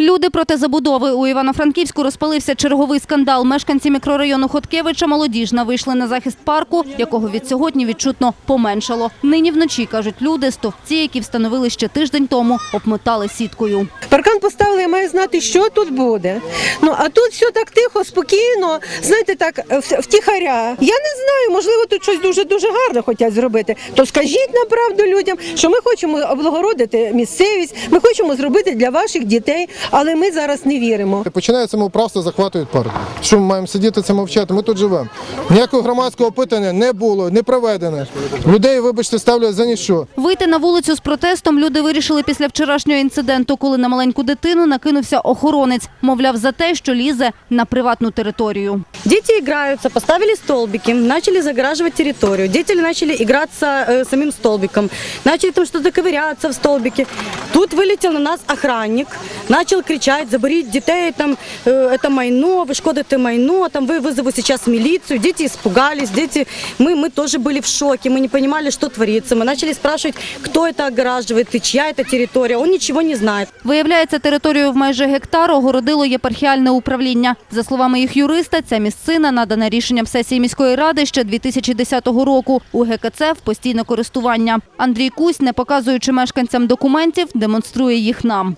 Люди проти забудови у Івано-Франківську розпалився черговий скандал. Мешканці мікрорайону Хоткевича Молодіжна вийшли на захист парку, якого від сьогодні відчутно поменшало. Нині вночі кажуть люди, стовпці, які встановили ще тиждень тому, обмотали сіткою. Паркан поставили, я маю знати, що тут буде. Ну а тут все так тихо, спокійно, знаєте, так втіхаря. Я не знаю, можливо, тут щось дуже дуже гарне хочуть зробити. То скажіть на правду людям, що ми хочемо облагородити місцевість, ми хочемо зробити для ваших дітей, але ми зараз не віримо. Починає самоуправство, захватують парк. Що ми маємо сидіти це мовчати? Ми тут живемо. Ніякого громадського опитання не було, не проведено. Людей, вибачте, ставлять за ніщо. Вийти на вулицю з протестом люди вирішили після вчорашнього інциденту, коли на маленьку дитину накинувся охоронець. Мовляв, за те, що лізе на приватну територію. Дети играются, поставили столбики, начали загораживать территорию. Дети начали играться э, самим столбиком, начали там что-то ковыряться в столбике. Тут вылетел на нас охранник, начал кричать, заберіть детей, там, э, это майно, вы шкодите майно, там, вы вызову сейчас милицию. Дети испугались, дети, мы, мы тоже были в шоке, мы не понимали, что творится. Мы начали спрашивать, кто это огораживает и чья это территория. Он ничего не знает. Виявляється, територію в майже гектар огородило єпархіальне управління. За словами їх юриста, ця місцина надана рішенням сесії міської ради ще 2010 року. У ГКЦ в постійне користування. Андрій Кусь, не показуючи мешканцям документів, демонструє їх нам.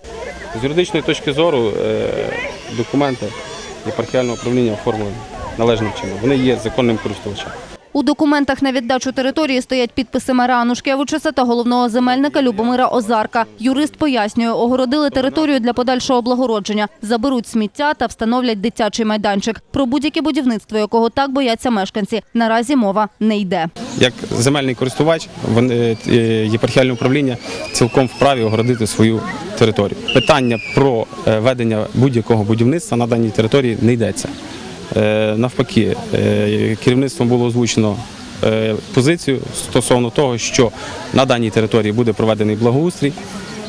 З юридичної точки зору е, документи єпархіального управління оформлені належним чином. Вони є законним користувачем. У документах на віддачу території стоять підписи мера Анушкевичуса та головного земельника Любомира Озарка. Юрист пояснює, огородили територію для подальшого облагородження, заберуть сміття та встановлять дитячий майданчик. Про будь-яке будівництво, якого так бояться мешканці, наразі мова не йде. Як земельний користувач, е, єпархіальне управління цілком вправі огородити свою територію. Питання про е, ведення будь-якого будівництва на даній території не йдеться. Е, Навпаки, е, керівництвом було озвучено е, позицію стосовно того, що на даній території буде проведений благоустрій,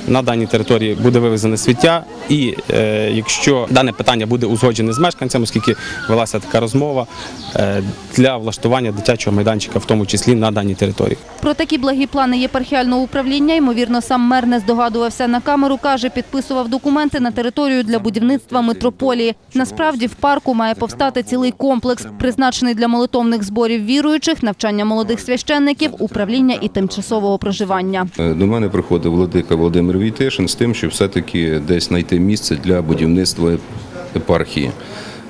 на даній території буде вивезене сміття, і е, якщо дане питання буде узгоджене з мешканцями, оскільки велася така розмова е, для влаштування дитячого майданчика, в тому числі на даній території. Про такі благі плани єпархіального управління, ймовірно, сам мер не здогадувався. На камеру каже, підписував документи на територію для будівництва митрополії. Насправді в парку має повстати цілий комплекс, призначений для молитовних зборів віруючих, навчання молодих священників, управління і тимчасового проживання. Е, До мене приходив владика Володимир Війтишин з тим, щоб все-таки десь знайти місце для будівництва епархії.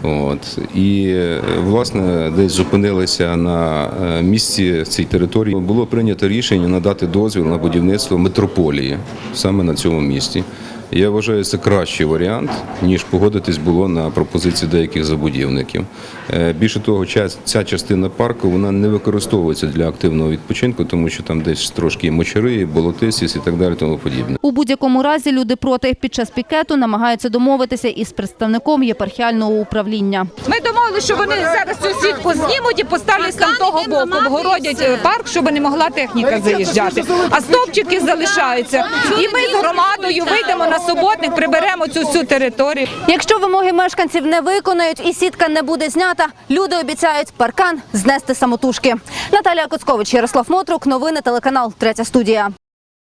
От. І власне десь зупинилися на е, місці цій території. Було прийнято рішення надати дозвіл на будівництво митрополії саме на цьому місці. Я вважаю, це кращий варіант, ніж погодитись було на пропозиції деяких забудівників. Е, Більше того, ця частина парку вона не використовується для активного відпочинку, тому що там десь трошки мочари, болотисість і так далі, тому подібне. У будь-якому разі люди проти під час пікету намагаються домовитися із представником єпархіального управління. Ми домовилися, що вони зараз цю сітку знімуть і поставлять з там того боку, обгородять парк, щоб не могла техніка заїжджати. А стовпчики залишаються. І ми з громадою вийдемо на суботник, приберемо цю всю територію. Якщо вимоги мешканців не виконають і сітка не буде знята, люди обіцяють паркан знести самотужки. Наталія Коцкович, Ярослав Мотрук, новини телеканал Третя студія.